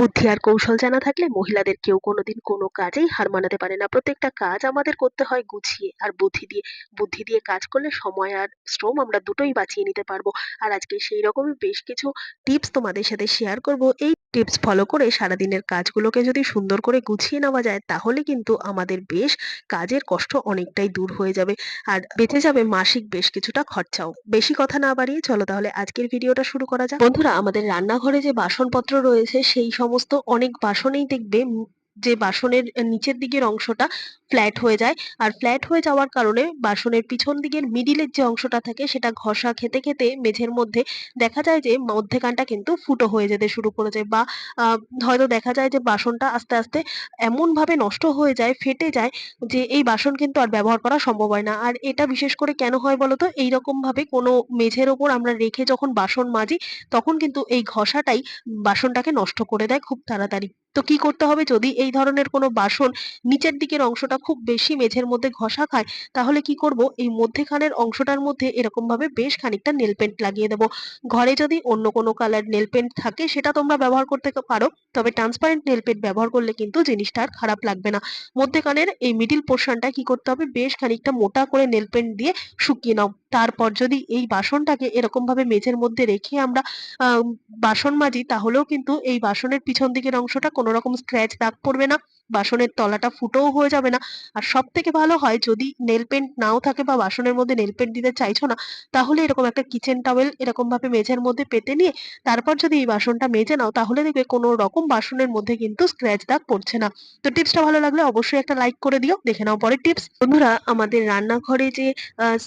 বুদ্ধি আর কৌশল জানা থাকলে মহিলাদের কেউ কোনোদিন কোনো কাজেই হার মানাতে পারে না। প্রত্যেকটা কাজ আমাদের করতে হয় গুছিয়ে। আর বুদ্ধি দিয়ে বুদ্ধি দিয়ে কাজ করলে সময় আর শ্রম আমরা দুটোই বাঁচিয়ে নিতে পারব। আর আজকে সেই রকমই বেশ কিছু টিপস তোমাদের সাথে শেয়ার করব। এই টিপস ফলো করে সারাদিনের কাজগুলোকে যদি সুন্দর করে গুছিয়ে নেওয়া যায়, তাহলে কিন্তু আমাদের বেশ কাজের কষ্ট অনেকটাই দূর হয়ে যাবে। আর বেঁচে যাবে মাসিক বেশ কিছুটা খরচাও। বেশি কথা না বাড়িয়ে চলো তাহলে আজকের ভিডিওটা শুরু করা যাক। বন্ধুরা, আমাদের রান্নাঘরে যে বাসনপত্র রয়েছে, সেই সমস্ত অনেক বাসনেই দেখবে যে বাসনের নিচের দিকের অংশটা ফ্ল্যাট হয়ে যায়। আর ফ্ল্যাট হয়ে যাওয়ার কারণে বাসনের পিছন দিকের মিডিলের যে অংশটা থাকে, সেটা ঘষা খেতে খেতে মেঝের মধ্যে দেখা যায় যে মধ্যেখানটা কিন্তু ফুটো হয়ে যেতে শুরু করে যায়। বা হয়তো দেখা যায় যে বাসনটা আস্তে আস্তে এমন ভাবে নষ্ট হয়ে যায়, ফেটে যায় যে এই বাসন কিন্তু আর ব্যবহার করা সম্ভব হয় না। আর এটা বিশেষ করে কেন হয় বলতো? এইরকম ভাবে কোনো মেঝের ওপর আমরা রেখে যখন বাসন মাজি, তখন কিন্তু এই ঘষাটাই বাসনটাকে নষ্ট করে দেয় খুব তাড়াতাড়ি। তো কি করতে হবে? যদি এই ধরনের কোনো বাসন নিচের দিকের অংশটা খুব বেশি মেঝের মধ্যে ঘষা খায়, তাহলে কি করব? এই মধ্যেখানের অংশটার মধ্যে এরকম ভাবে বেশ খানিকটা নেল পেন্ট লাগিয়ে দেবো। ঘরে যদি অন্য কোনো কালার নেল পেন্ট থাকে, সেটা তোমরা ব্যবহার করতে পারো। তবে ট্রান্সপারেন্ট নেল পেন্ট ব্যবহার করলে কিন্তু জিনিসটা আর খারাপ লাগবে না। মধ্যেখানের এই মিডিল পোর্শনটা কি করতে হবে? বেশ খানিকটা মোটা করে নেল পেন্ট দিয়ে শুকিয়ে নাও। তারপর যদি এই বাসনটাকে এরকম ভাবে মেঝের মধ্যে রেখে আমরা বাসন মাজি, তাহলেও কিন্তু এই বাসনের পিছন দিকের অংশটা কোনো রকম স্ক্র্যাচ দাগ পড়বে না, বাসনের তলাটা ফুটোও হয়ে যাবে না। আর সব থেকে ভালো হয়, যদি নেল পেন্ট নাও থাকে বা বাসনের মধ্যে নেল পেন্ট দিতে চাইছো না, তাহলে এরকম একটা কিচেন টাওয়েল এরকম ভাবে মেঝের মধ্যে পেতে নিয়ে, তারপর যদি এই বাসনটা মেজে নাও, তাহলে দেখবে কোনো রকম বাসনের মধ্যে কিন্তু স্ক্র্যাচ দাগ পড়ছে না। তো টিপসটা ভালো লাগলে অবশ্যই একটা লাইক করে দিও, দেখে নাও পরের টিপস বন্ধুরা, আমাদের রান্নাঘরে যে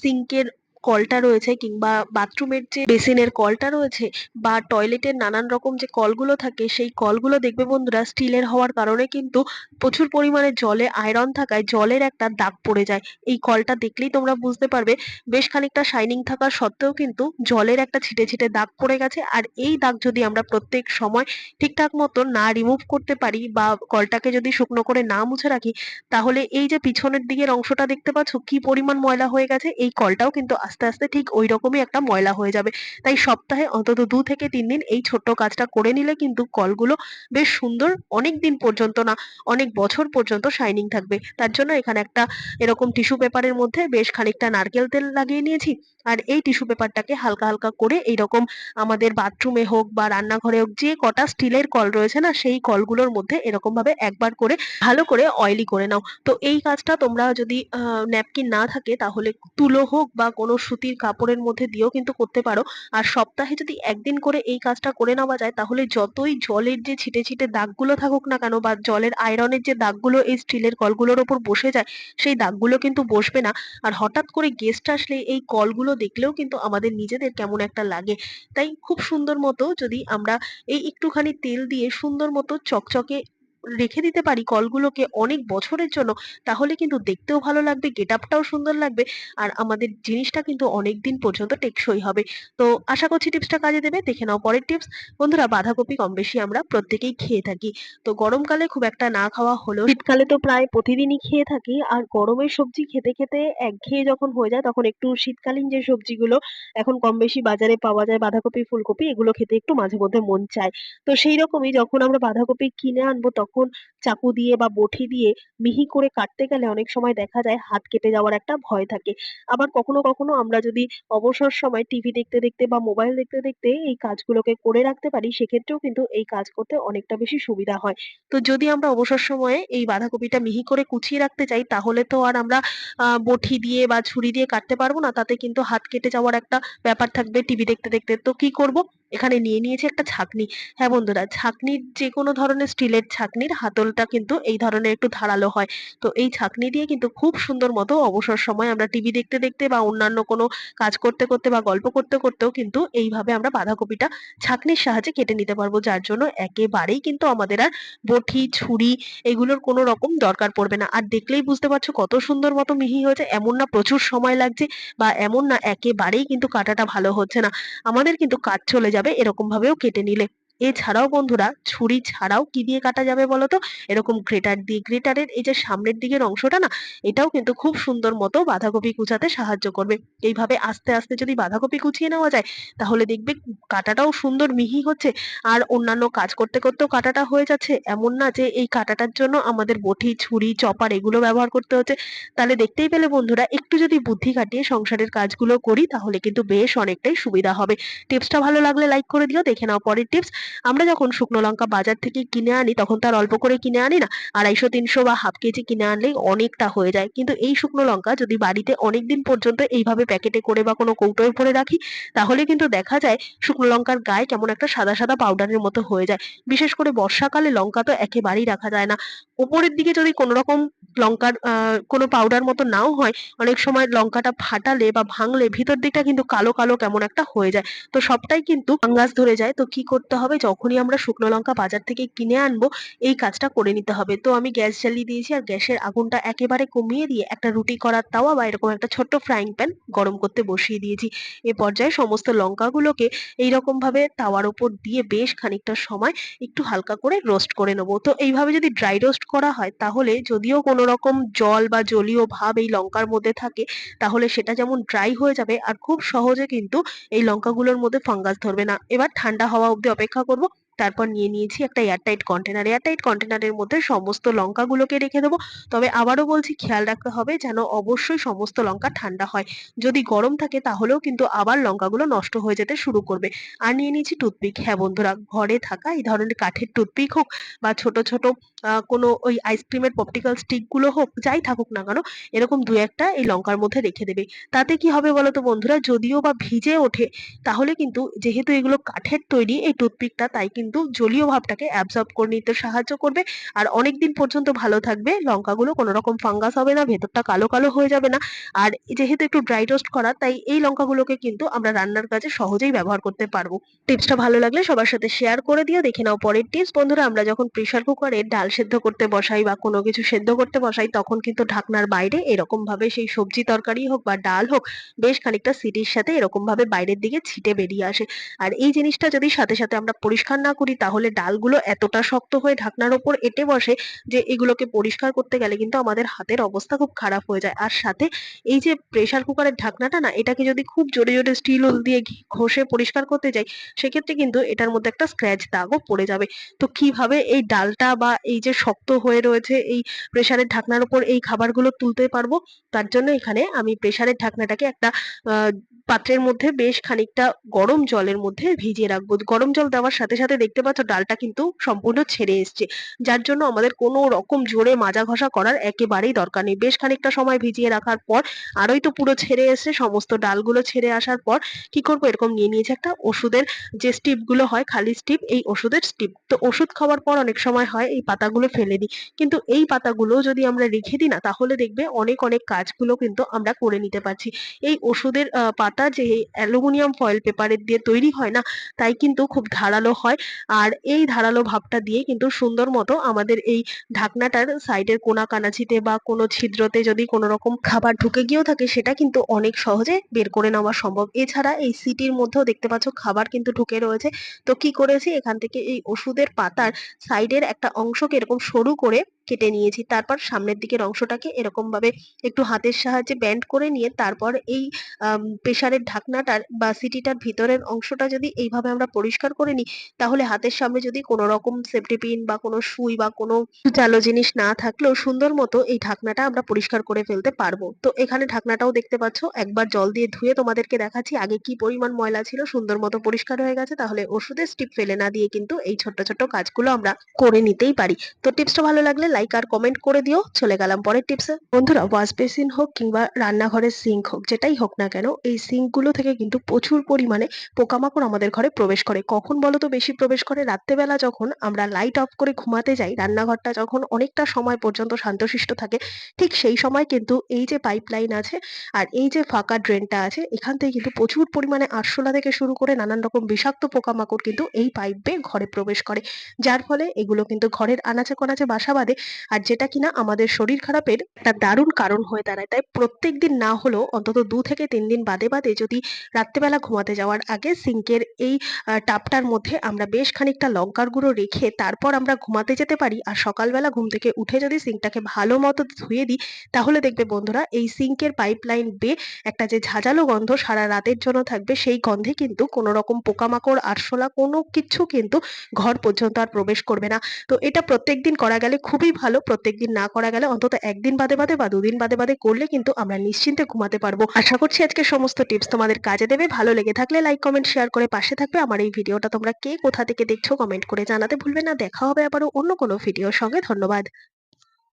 সিঙ্কের কলটা রয়েছে কিংবা বাথরুমের যে বেসিনের কলটা রয়েছে বা টয়লেটের নানান রকম যে কলগুলো থাকে, সেই কলগুলো দেখবে বন্ধুরা স্টিলের হওয়ার কারণে কিন্তু প্রচুর পরিমাণে জলে আয়রন থাকায় জলের একটা দাগ পড়ে যায়। এই কলটা দেখলেই তোমরা বুঝতে পারবে, বেশ খানিকটা শাইনিং থাকা সত্ত্বেও কিন্তু জলের একটা ছিটে ছিটে দাগ পড়ে গেছে। আর এই দাগ যদি আমরা প্রত্যেক সময় ঠিকঠাক মতো না রিমুভ করতে পারি বা কলটাকে যদি শুকনো করে না মুছে রাখি, তাহলে এই যে পিছনের দিকের অংশটা দেখতে পাচ্ছ, কি পরিমাণ ময়লা হয়ে গেছে, এই কলটাও কিন্তু আস্তে আস্তে ঠিক ওই রকমই একটা ময়লা হয়ে যাবে। তাই সপ্তাহে অন্তত দু থেকে তিন দিন এই ছোট্ট কাজটা করে নিলে কিন্তু কলগুলো বেশ সুন্দর অনেক দিন পর্যন্ত না, অনেক বছর পর্যন্ত শাইনিং থাকবে। তার জন্য এখানে একটা এরকম টিস্যু পেপারের মধ্যে বেশ খানিকটা নারকেল তেল লাগিয়ে নিয়েছি। আর এই টিস্যু পেপারটাকে হালকা হালকা করে এইরকম আমাদের বাথরুমে হোক বা রান্নাঘরে হোক যে কটা স্টিলের কল রয়েছে না, সেই কলগুলোর মধ্যে এরকম ভাবে একবার করে ভালো করে অয়েলি করে নাও। তো এই কাজটা তোমরা যদি ন্যাপকিন না থাকে তাহলে তুলো হোক বা কোনো সুতির কাপড়ের মধ্যে দিয়েও কিন্তু করতে পারো। আর সপ্তাহে যদি একদিন করে এই কাজটা করে নেওয়া যায়, তাহলে যতই জলের যে ছিটে ছিটে দাগগুলো থাকুক না কেন বা জলের আয়রনের যে দাগগুলো এই স্টিলের কলগুলোর ওপর বসে যায়, সেই দাগগুলো কিন্তু বসবে না। আর হঠাৎ করে গেস্ট আসলে এই কলগুলো দেখলেও কিন্তু আমাদের নিজেদের কেমন একটা লাগে। তাই খুব সুন্দর মতো যদি আমরা এই একটুখানি তেল দিয়ে সুন্দর মতো চকচকে রেখে দিতে পারি কলগুলোকে অনেক বছরের জন্য, তাহলে কিন্তু দেখতেও ভালো লাগবে গেট আপটাও সুন্দর লাগবে, আর আমাদের জিনিসটা কিন্তু অনেক দিন পর্যন্ত টেকসই হবে। তো আশা করছি টিপসটা কাজে দেবে, দেখে নাও পরের টিপস। বন্ধুরা, বাঁধাকপি কম বেশি আমরা প্রত্যেকেই খেয়ে থাকি। তো গরমকালে খুব একটা না খাওয়া হলেও শীতকালে তো প্রায় প্রতিদিনই খেয়ে থাকি, আর গরমের সবজি খেতে খেতে একঘেয়ে যখন হয়ে যায়, তখন একটু শীতকালীন যে সবজিগুলো এখন কম বেশি বাজারে পাওয়া যায়, বাঁধাকপি, ফুলকপি, এগুলো খেতে একটু মাঝে মধ্যে মন চায়। তো সেই রকমই যখন আমরা বাঁধাকপি কিনে আনব, তখন চাকু দিয়ে বা বটি দিয়ে মিহি করে কাটতে গেলে অনেক সময় দেখা যায় হাত কেটে যাওয়ার একটা ভয় থাকে। আবার কখনো কখনো আমরা যদি অবসর সময় টিভি দেখতে দেখতে বা মোবাইল দেখতে দেখতে এই কাজগুলোকে করে রাখতে পারি, সেক্ষেত্রেও কিন্তু এই কাজ করতে অনেকটা বেশি সুবিধা হয়। তো যদি আমরা অবসর সময়ে এই বাঁধাকপিটা মিহি করে কুচিয়ে রাখতে চাই, তাহলে তো আর আমরা বটি দিয়ে বা ছুরি দিয়ে কাটতে পারব না। তাতে কিন্তু হাত কেটে যাওয়ার একটা ব্যাপার থাকবে টিভি দেখতে দেখতে। তো কি করব? এখানে নিয়ে নিয়েছি একটা ছাঁকনি। হ্যাঁ বন্ধুরা, ছাঁকনির যে কোনো ধরনের স্টিলের ছাঁকনির হাতলটা কিন্তু এই ধরনের একটু ধারালো হয়। তো এই ছাঁকনি দিয়ে কিন্তু খুব সুন্দর মতো অবসর সময় আমরা টিভি দেখতে দেখতে বা অন্যান্য কোনো কাজ করতে করতে বা গল্প করতে করতেও কিন্তু এইভাবে আমরা বাঁধাকপিটা ছাঁকনির সাহায্যে কেটে নিতে পারব। যার জন্য একেবারেই কিন্তু আমাদের আর বটি, ছুরি এগুলোর কোনো রকম দরকার পড়বে না। আর দেখলেই বুঝতে পারছ কত সুন্দর মতো মিহি হয়েছে। এমন না প্রচুর সময় লাগছে বা এমন না একেবারেই কিন্তু কাটাটা ভালো হচ্ছে না। আমাদের কিন্তু কাজ চলে যাবে। এরকম ভাবেও কেটে নিলে। এছাড়াও বন্ধুরা ছুরি ছাড়াও কি দিয়ে কাটা যাবে বলো তো? এরকম গ্রেটার দিয়ে। গ্রেটারের এই যে সামনের দিকের অংশটা না এটাও কিন্তু খুব সুন্দর মতো বাঁধাকপি কুচাতে সাহায্য করবে। এইভাবে আস্তে, আস্তে যদি বাঁধাকপি কুচিয়ে নেওয়া যায় তাহলে দেখবে কাটাটাও সুন্দর মিহি হচ্ছে আর অন্যান্য কাজ করতে, করতেও কাটাটা হয়ে যাচ্ছে। এমন না যে এই কাটাটার জন্য আমাদের বটি, ছুরি, চপার এগুলো ব্যবহার করতে হচ্ছে। তাহলে দেখতেই পেলে বন্ধুরা একটু যদি বুদ্ধি খাটিয়ে সংসারের কাজগুলো করি তাহলে কিন্তু বেশ অনেকটাই সুবিধা হবে। টিপসটা ভালো লাগলে লাইক করে দিও। দেখে নাও পরের টিপস। আমরা যখন শুকনো লঙ্কা বাজার থেকে কিনে আনি তখন তার অল্প করে কিনে আনি না। আড়াইশো, তিনশো বা হাফ কেজি কিনে আনলেই অনেকটা হয়ে যায়। কিন্তু এই শুকনো লঙ্কা যদি বাড়িতে অনেকদিন পর্যন্ত এইভাবে প্যাকেটে করে বা কোনো কৌটোয় ভরে রাখি তাহলে কিন্তু দেখা যায় শুকনো লঙ্কার গায়ে কেমন একটা সাদা, সাদা পাউডারের মতো হয়ে যায়। বিশেষ করে বর্ষাকালে লঙ্কা তো একেবারেই রাখা যায় না। ওপরের দিকে যদি কোনো রকম লঙ্কার কোনো পাউডার মতো নাও হয়, অনেক সময় লঙ্কাটা ফাটালে বা ভাঙলে ভিতর দিকটা কিন্তু কালো, কালো কেমন একটা হয়ে যায়। তো সবটাই কিন্তু ফাঙ্গাস ধরে যায়। তো কি করতে হবে যখনই আমরা শুকনো লঙ্কা বাজার থেকে কিনে আনব, এই কাজটা করে নিতে হবে। তো আমি গ্যাস জ্বালিয়ে দিয়েছি আর গ্যাসের আগুনটা একেবারে কমিয়ে দিয়ে একটা রুটি করার তাওয়া বা এরকম একটা ছোট্ট ফ্রাইং প্যান গরম করতে বসিয়ে দিয়েছি। এ পর্যায়ে সমস্ত লঙ্কাগুলোকে এইরকম ভাবে তাওয়ার উপর দিয়ে বেশ খানিকটা সময় একটু হালকা করে রোস্ট করে নেব। তো এইভাবে যদি ড্রাই রোস্ট করা হয়, তাহলে যদিও কোনো রকম জল বা জলীয় ভাব এই লঙ্কার মধ্যে থাকে, তাহলে সেটা যেমন ড্রাই হয়ে যাবে আর খুব সহজে কিন্তু এই লঙ্কাগুলোর মধ্যে ফাঙ্গাস ধরবে না। এবার ঠান্ডা হওয়া অবধি অপেক্ষা করব। তারপর নিয়ে নিয়েছি একটা এয়ারটাইট কন্টেনার। এয়ারটাইট কন্টেনারের মধ্যে সমস্ত লঙ্কাগুলোকে রেখে দেবো। তবে আবারও বলছি খেয়াল রাখতে হবে যেন অবশ্যই সমস্ত লঙ্কা ঠান্ডা হয়। যদি গরম থাকে তাহলেও কিন্তু আবার লঙ্কাগুলো নষ্ট হয়ে যেতে শুরু করবে। আর নিয়ে নিয়েছি টুথপিক। হ্যাঁ বন্ধুরা ঘরে থাকা এই ধরনের কাঠের টুথপিক হোক বা ছোট, ছোট কোনো ওই আইসক্রিমের পপটিকল স্টিকগুলো হোক যাই থাকুক না কেন এরকম দু একটা এই লঙ্কার মধ্যে রেখে দেবে। তাতে কি হবে বলতো বন্ধুরা যদিও বা ভিজে ওঠে তাহলে কিন্তু যেহেতু এগুলো কাঠের তৈরি এই টুথপিকটা তাই কিন্তু জলীয় ভাবটাকে অ্যাবজর্ব করে নিতে সাহায্য করবে। আর অনেকদিন পর্যন্ত ভালো থাকবে, লঙ্কাগুলো কোনো রকম ফাঙ্গাস হবে না, ভেতরটা কালো কালো হয়ে যাবে না। আর যেহেতু একটু ড্রাই রোস্ট করা, তাই এই লঙ্কাগুলোকে কিন্তু আমরা রান্নার কাজে সহজেই ব্যবহার করতে পারব। টিপসটা ভালো লাগলে সবার সাথে শেয়ার করে দিও। দেখে নাও পরের টিপস বন্ধুরা, আমরা যখন প্রেসার কুকারে ডাল সেদ্ধ করতে বসাই বা কোনো কিছু সেদ্ধ করতে বসাই, তখন কিন্তু ঢাকনার বাইরে এরকম ভাবে সেই সবজি তরকারি হোক বা ডাল হোক, বেশ খানিকটা সিটির সাথে এরকম ভাবে বাইরের দিকে ছিটে বেরিয়ে আসে। আর এই জিনিসটা যদি সাথে সাথে আমরা পরিষ্কার না করি, তাহলে ডালগুলো এতটা শক্ত হয়ে ঢাকনার ওপর এঁটে বসে যে এগুলোকে পরিষ্কার করতে গেলে কিন্তু আমাদের হাতের অবস্থা খুব খারাপ হয়ে যায়। আর সাথে এই যে প্রেসার কুকারের ঢাকনাটা না, এটাকে যদি খুব জোরে জোরে স্টিল উল দিয়ে ঘষে পরিষ্কার করতে যাই, সেক্ষেত্রে কিন্তু এটার মধ্যে একটা স্ক্র্যাচ দাগও পড়ে যাবে। তো কীভাবে এই ডালটা বা এই যে শক্ত হয়ে রয়েছে এই প্রেসারের ঢাকনার উপর এই খাবারগুলো তুলতে পারব, তার জন্য এখানে আমি প্রেসারের ঢাকনাটাকে একটা পাত্রের মধ্যে বেশ খানিকটা গরম জলের মধ্যে ভিজিয়ে রাখব। গরম জল দেওয়ার সাথে সাথে দেখতে পাচ্ছ ডালটা কিন্তু সম্পূর্ণ ছেড়ে এসছে। যার জন্য আমাদের কোনো রকম জোরে মাজা ঘষা করার একেবারেই দরকার নেই। বেশ খানিকটা সময় ভিজিয়ে রাখার পর আরোই তো পুরো ছেড়ে এসে সমস্ত ডালগুলো ছেড়ে আসার পর কি করব? এরকম নিয়ে নিয়েছি একটা ওষুধের যে স্টিপগুলো হয় খালি স্টিপ এই ওষুধের স্টিপ। তো ওষুধ খাওয়ার পর অনেক সময় হয় এই পাতাগুলো ফেলে দিই। কিন্তু এই পাতাগুলো যদি আমরা রেখে দিই না তাহলে দেখবে অনেক অনেক কাজগুলো কিন্তু আমরা করে নিতে পারছি। এই ওষুধের আহ, পাতা যে অ্যালুমিনিয়াম ফয়েল পেপারের দিয়ে তৈরি হয় না, তাই কিন্তু খুব ধারালো হয়। আর এই ধারালো ভাবটা দিয়ে কিন্তু সুন্দর মতো আমাদের এই ঢাকনাটার সাইডের কোনা কানাচিতে বা কোনো ছিদ্রতে যদি কোনো রকম খাবার ঢুকে গিয়েও থাকে, সেটা কিন্তু অনেক সহজে বের করে নেওয়া সম্ভব। এছাড়া এই সিটির মধ্যেও দেখতে পাচ্ছ খাবার কিন্তু ঢুকে রয়েছে। তো কি করেছি? এখান থেকে এই ওষুধের পাতার সাইডের একটা অংশকে এরকম সরু করে কেটে নিয়েছি। তারপর সামনের দিকের অংশটাকে এরকম ভাবে একটু হাতের সাহায্যে ব্যান্ড করে নিয়ে তারপর এই প্রেসারের ঢাকনাটার বা সিটিটার ভিতরের অংশটা যদি এইভাবে আমরা পরিষ্কার করে নিই, তাহলে হাতের সামনে যদি কোনো রকম সেফটি পিন বা কোনো সুই বা কোনো চালো জিনিস না থাকলেও সুন্দর মতো এই ঢাকনাটা আমরা পরিষ্কার করে ফেলতে পারব। তো এখানে ঢাকনাটাও দেখতে পাচ্ছ, একবার জল দিয়ে ধুয়ে তোমাদেরকে দেখাচ্ছি আগে কি পরিমাণ ময়লা ছিল, সুন্দর মতো পরিষ্কার হয়ে গেছে, তাহলে ওষুধের স্টিপ ফেলে না দিয়ে কিন্তু এই ছোট্ট ছোট্ট কাজগুলো আমরা করে নিতেই পারি। তো টিপসটা ভালো লাগলে লাইক আর কমেন্ট করে দিও। চলে গেলাম পরের টিপসে বন্ধুরা ওয়াশ বেসিন হোক কিংবা রান্নাঘরের সিঙ্ক হোক, যেটাই হোক না কেন, এই সিঙ্কগুলো থেকে কিন্তু প্রচুর পরিমাণে পোকামাকড় আমাদের ঘরে প্রবেশ করে। কখন বলো তো বেশি প্রবেশ করে? রাত্রেবেলা যখন আমরা লাইট অফ করে ঘুমাতে যাই, রান্নাঘরটা যখন অনেকটা সময় পর্যন্ত শান্তশিষ্ট থাকে, ঠিক সেই সময় কিন্তু এই যে পাইপ লাইন আছে আর এই যে ফাঁকা ড্রেনটা আছে, এখান থেকে কিন্তু প্রচুর পরিমাণে আরশোলা থেকে শুরু করে নানান রকম বিষাক্ত পোকামাকড় কিন্তু এই পাইপ বেয়ে ঘরে প্রবেশ করে। যার ফলে এগুলো কিন্তু ঘরের আনাচে কনাচে বাসা বাঁধে আর যেটা কিনা আমাদের শরীর খারাপের একটা দারুণ কারণ হয়ে দাঁড়ায়। তাই প্রত্যেকদিন না হলেও অন্তত দু থেকে তিন দিন বাদে বাদে যদি রাত্রেবেলা ঘুমাতে যাওয়ার আগে সিঙ্কের এই আহ, টাবটার মধ্যে আমরা বেশ খানিকটা লঙ্কার গুঁড়ো রেখে তারপর আমরা ঘুমাতে যেতে পারি আর সকালবেলা ঘুম থেকে উঠে যদি সিঙ্কটাকে ভালো মতো ধুয়ে দিই তাহলে দেখবে বন্ধুরা এই সিঙ্কের পাইপলাইন বেয়ে একটা যে ঝাঁঝালো গন্ধ সারা রাতের জন্য থাকবে সেই গন্ধে কিন্তু কোনো রকম পোকামাকড় আরশোলা কোনো কিছু কিন্তু ঘর পর্যন্ত আর প্রবেশ করবে না। তো এটা প্রত্যেকদিন করা গেলে খুবই ভালো, প্রত্যেকদিন না করা গেলে অন্তত একদিন বাদে বাদে বা দুদিন বাদে বাদে করলে কিন্তু আমরা নিশ্চিন্তে ঘুমাতে পারব। আশা করছি আজকে সমস্ত টিপস তোমাদের কাজে দেবে। ভালো লেগে থাকলে লাইক কমেন্ট শেয়ার করে পাশে থাকবে। আমার এই ভিডিওটা তোমরা কে কোথা থেকে দেখছ কমেন্ট করে জানাতে ভুলবে না। দেখা হবে আবারও অন্য কোনো ভিডিওর সঙ্গে। ধন্যবাদ।